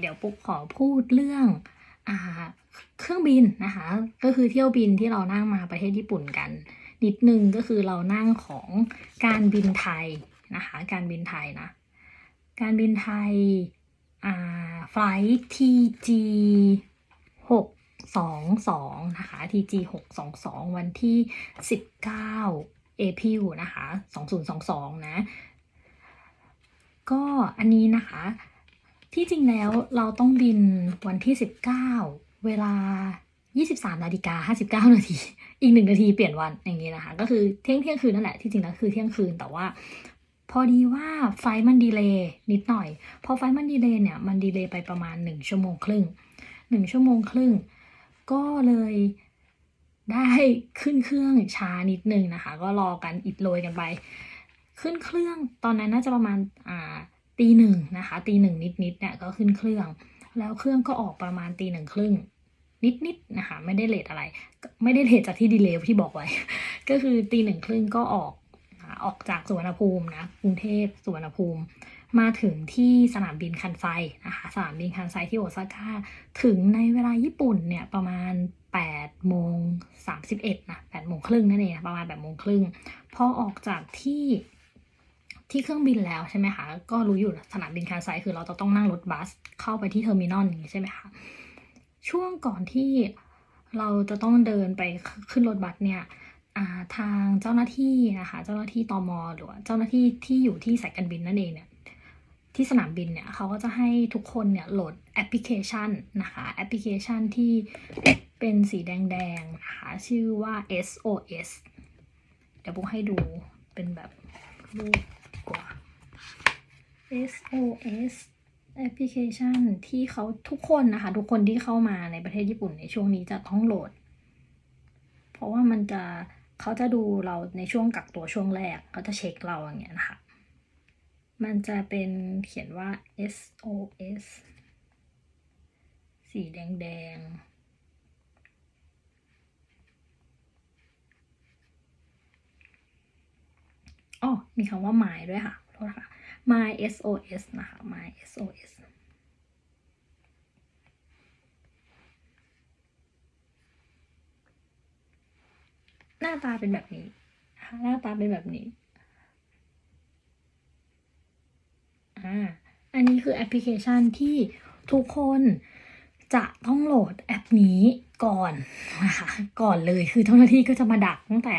เดี๋ยวปุ๊กขอพูดเรื่องอ่าเครื่องบินนะคะ ก็คือเที่ยวบินที่เรานั่งมาประเทศญี่ปุ่นกัน นิดนึงก็คือเรานั่งของการบินไทยนะคะ การบินไทยนะ การบินไทยอ่าไฟล์ทีจีหกสองสองนะคะ TG หกสองสองวันที่สิบเก้าเอพิลนะคะสองศูนย์สองสองนะ ก็อันนี้นะคะ ที่จริงแล้วเราต้องบินวันที่ 19 เวลา 23นาฬิกา59 นาที อีกหนึ่งนาทีเปลี่ยนวันอย่างนี้นะคะ ก็คือเที่ยงเที่ยงคืนนั่นแหละ ที่จริงแล้วคือเที่ยงคืน แต่ว่า พอดีว่าไฟมันดีเลย์นิดหน่อย พอไฟมันดีเลย์เนี่ย มันดีเลย์ไปประมาณ 1 ชั่วโมงครึ่ง 1 ชั่วโมงครึ่ง ก็เลยได้ขึ้นเครื่องช้านิดนึงนะคะ ก็รอกันอิดโรยกันไป ขึ้นเครื่องตอนนั้นน่าจะประมาณอ่า ตีหนึ่งนะคะตีหนึ่งนิดๆเนี่ยก็ขึ้นเครื่อง แล้วเครื่องก็ออกประมาณตีหนึ่งครึ่งนิดๆนะคะไม่ได้เลทอะไร ไม่ได้เลทจากที่ดีเลย์ที่บอกไว้ ก็คือตีหนึ่งครึ่งก็ออกอออกจากสุวรรณภูมินะกรุงเทพสุวรรณภูมิมาถึงที่สนามบินคันไซนะคะสนามบินคันไซที่โอซาก้าถึงในเวลาญี่ปุ่นเนี่ยประมาณ8โมง31นะ8โมงครึ่งนั่นเองนะประมาณ8โมงครึ่งพอออกจากที่ ที่เครื่องบินแล้วใช่ไหมคะ ก็รู้อยู่สนามบินคานไซคือเราจะต้องนั่งรถบัสเข้าไปที่เทอร์มินอลอย่างนี้ใช่ไหมคะ ช่วงก่อนที่เราจะต้องเดินไปขึ้นรถบัสเนี่ยาทางเจ้าหน้าที่นะคะ เจ้าหน้าที่ตมหรือว่าเจ้าหน้าที่ที่อยู่ที่สายการบินนั่นเองเนี่ยที่สนามบินเนี่ยเขาก็จะให้ทุกคนเนี่ยโหลดแอปพลิเคชันนะคะแอปพลิเคชันที่เป็นสีแดงๆนะคะชื่อว่า SOS เดี๋ยวปุ๊กให้ดูเป็นแบบรูป SOS แอปพลิเคชันที่เขาทุกคนนะคะ ทุกคนที่เข้ามาในประเทศญี่ปุ่นในช่วงนี้จะต้องโหลด เพราะว่ามันจะเขาจะดูเราในช่วงกักตัวช่วงแรก เขาจะเช็คเราอย่างเงี้ยนะคะ มันจะเป็นเขียนว่า SOS สีแดงๆอ๋อมีคำว่า my ด้วยค่ะ ทษค่ะ my SOS นะคะ my SOS หน้าตาเป็นแบบนี้ หน้าตาเป็นแบบนี้ อ่า อันนี้คือแอปพลิเคชันที่ทุกคนจะต้องโหลดแอปนี้ก่อนนะคะ ก่อนเลยคือเจ้าหน้าที่ก็จะมาดักตั้งแต่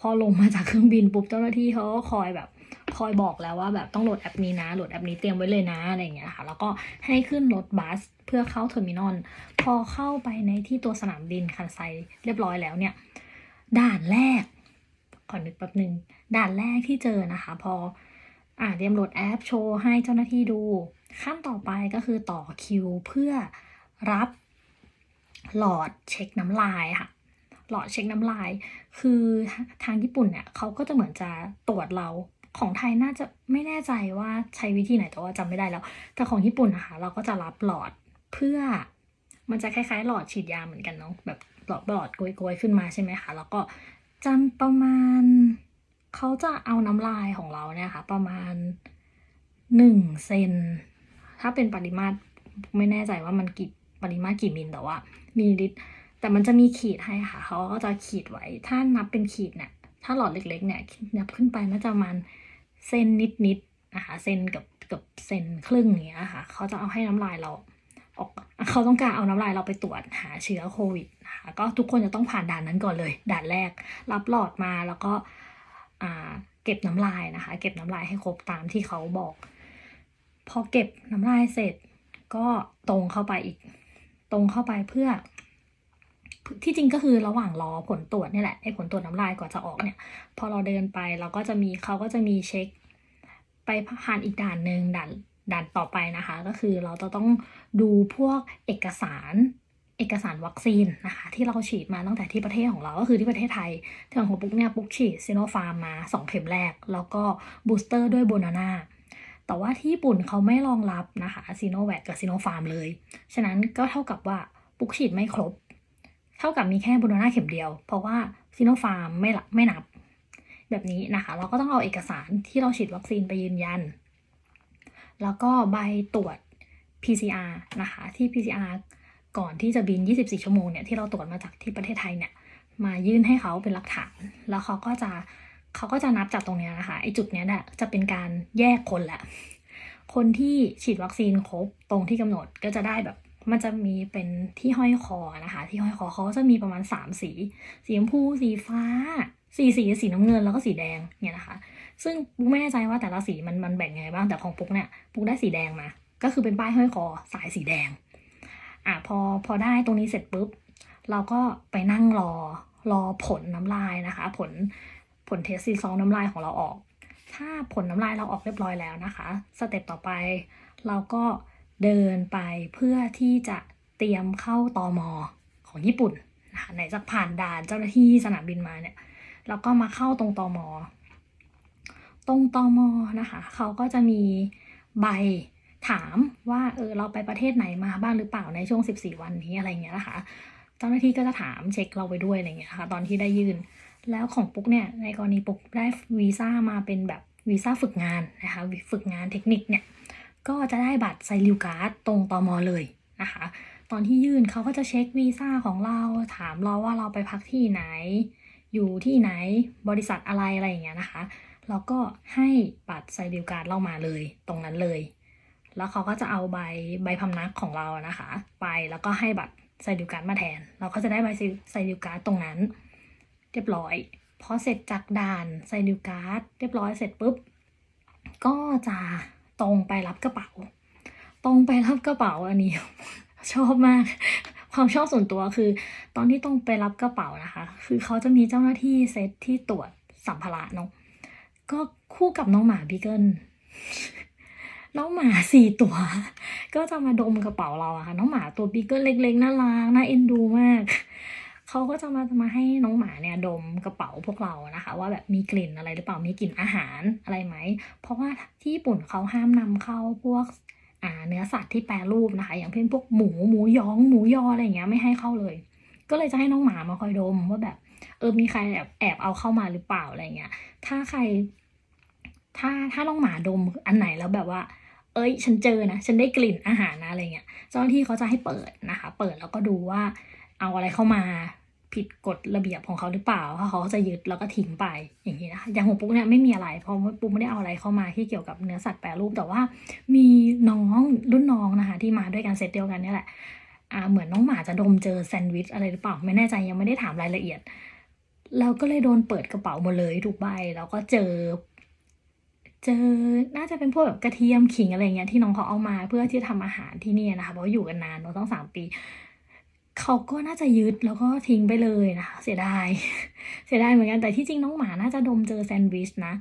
พอลงมาจากเครื่องบินปุ๊บเจ้าหน้าที่เขาก็คอยแบบ คอยบอกแล้วว่าแบบต้องโหลดแอปนี้นะ โหลดแอปนี้เตรียมไว้เลยนะอะไรอย่างเงี้ยค่ะ แล้วก็ให้ขึ้นรถบัสเพื่อเข้าเทอร์มินอล พอเข้าไปในที่ตัวสนามบินคันไซเรียบร้อยแล้วเนี่ย ด่านแรกขอนึกแป๊บหนึ่งด่านแรกที่เจอนะคะ พออ่าเตรียมโหลดแอปโชว์ให้เจ้าหน้าที่ดู ขั้นต่อไปก็คือต่อคิวเพื่อรับหลอดเช็คน้ำลายค่ะหลอดเช็คน้ำลาย คือทางญี่ปุ่นเนี่ยเขาก็จะเหมือนจะตรวจเรา ของไทยน่าจะไม่แน่ใจว่าใช้วิธีไหนแต่ว่าจำไม่ได้แล้ว แต่ของญี่ปุ่นนะคะเราก็จะรับหลอดเพื่อมันจะคล้ายๆ หลอดฉีดยาเหมือนกันเนาะแบบหลอดหลอดโกยๆขึ้นมาใช่ไหมคะแล้วก็จำประมาณเขาจะเอาน้ำลายของเราเนี่ยค่ะ ประมาณหนึ่งเซนถ้าเป็นปริมาตรไม่แน่ใจว่ามันกี่ปริมาตรกี่มิลแต่ว่ามิลลิลิตรแต่มันจะมีขีดให้ค่ะเขาก็จะขีดไว้ ถ้านับเป็นขีดเนี่ยถ้าหลอดเล็กๆเนี่ยนับขึ้นไปน่าจะประมาณ เซนนิดๆนะคะเซนกับกับเซนครึ่งอย่างเงี้ยค่ะเขาจะเอาให้น้ำลายเราออกเขาต้องการเอาน้ำลายเราไปตรวจหาเชื้อโควิดนะคะก็ทุกคนจะต้องผ่านด่านนั้นก่อนเลย ด่านแรก รับหลอดมาแล้วก็อ่าเก็บน้ำลายนะคะ เก็บน้ำลายให้ครบตามที่เขาบอก พอเก็บน้ำลายเสร็จก็ตรงเข้าไปอีก ตรงเข้าไปเพื่อ ที่จริงก็คือระหว่างรอผลตรวจนี่แหละไอ้ผลตรวจน้ำลายก่อนจะออกเนี่ย พอเราเดินไปเราก็จะมีเขาก็จะมีเช็ค ไปผ่านอีกด่านหนึ่งด่านด่านต่อไปนะคะ ก็คือเราจะต้องดูพวกเอกสารเอกสารวัคซีนนะคะที่เราฉีดมาตั้งแต่ที่ประเทศของเราก็คือที่ประเทศไทยทางของปุ๊กเนี่ยปุ๊กฉีดซีโนฟาร์มมา 2 เข็มแรก แล้วก็บูสเตอร์ด้วยโบนาน่าแต่ว่าที่ญี่ปุ่นเขาไม่รองรับนะคะซีโนแวคกับซีโนฟาร์มเลย ฉะนั้นก็เท่ากับว่าปุ๊กฉีดไม่ครบ เท่ากับมีแค่บนาน่าเข็มเดียว เพราะว่าซีโนฟาร์มไม่ละไม่นับ แบบนี้นะคะ เราก็ต้องเอาเอกสารที่เราฉีดวัคซีนไปยืนยัน แล้วก็ใบตรวจ PCR นะคะที่ PCR ก่อนที่จะบิน 24 ชั่วโมงเนี่ยที่เราตรวจมาจากที่ประเทศไทยเนี่ยมายื่นให้เขาเป็นหลักฐาน แล้วเขาก็จะเขาก็จะนับจากตรงเนี้ยนะคะไอ้จุดเนี้ยแหละจะเป็นการแยกคนแหละคนที่ฉีดวัคซีนครบตรงที่กำหนดก็จะได้แบบ มันจะมีเป็นที่ห้อยคอนะคะ ที่ห้อยคอเขาจะมีประมาณ 3 สี สีชมพูสีฟ้า สีสีสีน้ำเงินแล้วก็สีแดงเนี่ยนะคะ ซึ่งปุ๊กไม่แน่ใจว่าแต่ละสีมันมันแบ่งไงบ้างแต่ของปุ๊กเนี่ยปุ๊กได้สีแดงมา ก็คือเป็นป้ายห้อยคอสายสีแดงอะพอพอได้ตรงนี้เสร็จปุ๊บ เราก็ไปนั่งรอรอผลน้ำลายนะคะ ผลผลเทสซีซองน้ำลายของเราออก ถ้าผลน้ำลายเราออกเรียบร้อยแล้วนะคะ สเต็ปต่อไปเราก็ เดินไปเพื่อที่จะเตรียมเข้าตอมอของญี่ปุ่นนะคะไหนจะผ่านด่านเจ้าหน้าที่สนามบินมาเนี่ยแล้วก็มาเข้าตรงตอมอตรงตอมอนะคะเขาก็จะมีใบถามว่าเออเราไปประเทศไหนมาบ้างหรือเปล่าในช่วง 14 วันนี้อะไรเงี้ยนะคะเจ้าหน้าที่ก็จะถามเช็คเราไปด้วยอะไรเงี้ยค่ะตอนที่ได้ยื่นแล้วของปุ๊กเนี่ยในกรณีปุ๊กได้วีซ่ามาเป็นแบบวีซ่าฝึกงานนะคะฝึกงานเทคนิคเนี่ย ก็จะได้บัตรไซริวการ์ดตรงตอมอเลยนะคะ ตอนที่ยื่นเขาก็จะเช็ควีซ่าของเราถามเราว่าเราไปพักที่ไหน อยู่ที่ไหนบริษัทอะไรอะไรอย่างเงี้ยนะคะแล้วก็ให้บัตรไซริวการ์ดเรามาเลยตรงนั้นเลย แล้วเขาก็จะเอาใบใบพำนักของเรานะคะ ไปแล้วก็ให้บัตรไซริวการ์ดมาแทน เราก็จะได้ใบไซริวการ์ดตรงนั้น เรียบร้อยพอเสร็จจากด่านไซริวการ์ดเรียบร้อยเสร็จปุ๊บก็จะ ตรงไปรับกระเป๋า ตรงไปรับกระเป๋าอันนี้ ชอบมาก ความชอบส่วนตัวคือ ตอนที่ตรงไปรับกระเป๋านะคะ คือเขาจะมีเจ้าหน้าที่เซตที่ตรวจสัมภาระเนาะก็คู่กับน้องหมาบิเกิลน้องหมาสี่ตัว ก็จะมาดมกระเป๋าเราอะค่ะ น้องหมาตัวบิเกิลเล็กๆน่ารักน่าเอ็นดูมาก เขาก็จะมามาให้น้องหมาเนี่ยดมกระเป๋าพวกเรานะคะ ว่าแบบมีกลิ่นอะไรหรือเปล่ามีกลิ่นอาหารอะไรไหม เพราะว่าที่ญี่ปุ่นเขาห้ามนำเข้าพวกเนื้อสัตว์ที่แปรรูปนะคะ อย่างเช่นพวกหมูหมูยองหมูยออะไรอย่างเงี้ยไม่ให้เข้าเลย ก็เลยจะให้น้องหมามาคอยดมว่าแบบเออมีใครแอบแอบเอาเข้ามาหรือเปล่าอะไรเงี้ย ถ้าใคร ถ้าถ้าน้องหมาดมอันไหนแล้วแบบว่า เอ้ย ฉันเจอนะ ฉันได้กลิ่นอาหารนะอะไรเงี้ย เจ้าหน้าที่เขาจะให้เปิดนะคะ เปิดแล้วก็ดูว่าเอาอะไรเข้ามา ผิดกฎระเบียบของเขาหรือเปล่าถ้าเขาจะยึดแล้วก็ทิ้งไปอย่างนี้นะคะอย่างของปุ๊กเนี่ยไม่มีอะไร เพราะปุ๊กไม่ได้เอาอะไรเข้ามาที่เกี่ยวกับเนื้อสัตว์แปรรูปแต่ว่ามีน้องรุ่นน้องนะคะ ที่มาด้วยกันเซตเดียวกันนี่แหละอ่าเหมือนน้องหมาจะดมเจอแซนด์วิชอะไรหรือเปล่าไม่แน่ใจยังไม่ได้ถามรายละเอียดแล้วก็เลยโดนเปิดกระเป๋าหมดเลยทุกใบแล้วก็เจอ เจอน่าจะเป็นพวกแบบกระเทียมขิงอะไรเงี้ยที่น้องเขาเอามาเพื่อที่จะทำอาหารที่นี่นะคะเพราะอยู่กันนานเนอะต้องสามปี เขาก็น่าจะยึดแล้วก็ทิ้งไปเลยนะคะเสียดายเสียดายเหมือนกันแต่ที่จริงน้องหมาน่าจะดมเจอแซนด์วิชนะ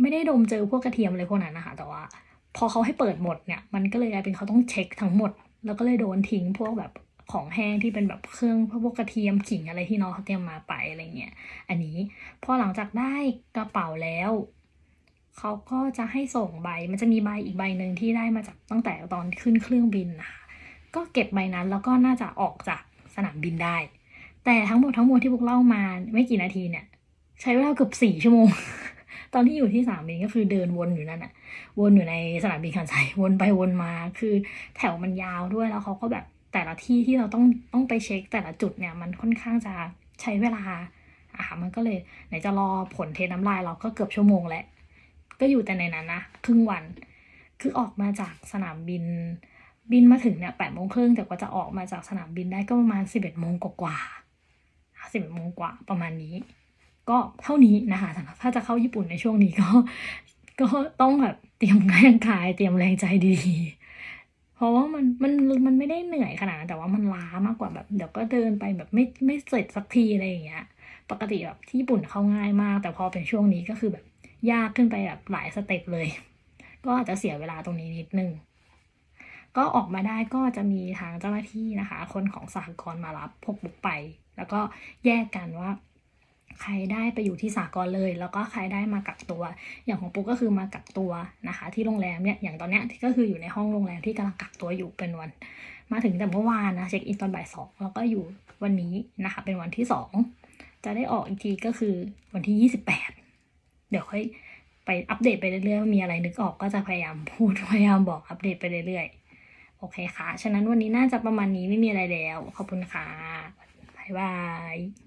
ไม่ได้ดมเจอพวกกระเทียมอะไรพวกนั้นนะคะแต่ว่า พอเขาให้เปิดหมดเนี่ย มันก็เลยกลายเป็นเขาต้องเช็คทั้งหมด แล้วก็เลยโดนทิ้งพวกแบบของแห้งที่เป็นแบบเครื่องพวกกระเทียมขิงอะไรที่น้องเขาเตรียมมาไปอะไรเงี้ยอันนี้พอหลังจากได้กระเป๋าแล้วเขาก็จะให้ส่งใบ มันจะมีใบอีกใบหนึ่งที่ได้มาจากตั้งแต่ตอนขึ้นเครื่องบินนะคะ ก็เก็บใบนั้น แล้วก็น่าจะออกจากสนามบินได้ แต่ทั้งหมดทั้งมวลที่พวกเล่ามาไม่กี่นาทีเนี่ย ใช้เวลาเกือบสี่ชั่วโมง ตอนที่อยู่ที่สนามบินก็คือเดินวนอยู่นั่นอะวนอยู่ในสนามบินคันไซวนไปวนมา คือแถวมันยาวด้วยแล้วเขาก็แบบแต่ละที่ที่เราต้องต้องไปเช็ค แต่ละจุดเนี่ยมันค่อนข้างจะใช้เวลาอะมันก็เลยไหนจะรอผลเทน้ำลายเราก็เกือบชั่วโมงแหละก็อยู่แต่ในนั้นนะครึ่งวัน คือออกมาจากสนามบิน บินมาถึงเนี่ยแปดโมงครึ่งแต่กว่าจะออกมาจากสนามบินได้ก็ประมาณสิบเอ็ดโมงกว่าสิบเอ็ดโมงกว่าประมาณนี้ ก็เท่านี้นะคะถ้าจะเข้าญี่ปุ่นในช่วงนี้ก็ ก็ต้องแบบเตรียมแรงกายเตรียมแรงใจดีเพราะว่ามันมันมันไม่ได้เหนื่อยขนาดนั้นแต่ว่ามันล้ามากกว่าแบบเดี๋ยวก็เดินไปแบบไม่ไม่เสร็จสักทีอะไรอย่างเงี้ย ปกติแบบที่ญี่ปุ่นเข้าง่ายมาก แต่พอเป็นช่วงนี้ก็คือแบบยากขึ้นไปแบบหลายสเต็ปเลย ก็อาจจะเสียเวลาตรงนี้นิดนึง ก็ออกมาได้ก็จะมีทางเจ้าหน้าที่นะคะ คนของสหกรณ์มารับพกบุกไป แล้วก็แยกกันว่า ใครได้ไปอยู่ที่สากลเลย แล้วก็ใครได้มากักตัว อย่างของปุ๊กก็คือมากักตัวนะคะ ที่โรงแรมเนี่ยอย่างตอนเนี้ยก็คืออยู่ในห้องโรงแรมที่กำลังกักตัวอยู่เป็นวัน มาถึงแต่เมื่อวานนะเช็คอินตอนบ่ายสองแล้วก็อยู่วันนี้นะคะ เป็นวันที่สองจะได้ออกอีกทีก็คือวันที่ยี่สิบแปดเดี๋ยวค่อยไปอัปเดตไปเรื่อยๆ มีอะไรนึกออกก็จะพยายามพูดพยายามบอกอัปเดตไปเรื่อย โอเคค่ะ ฉะนั้นวันนี้น่าจะประมาณนี้ไม่มีอะไรแล้ว ขอบคุณค่ะ บ๊ายบาย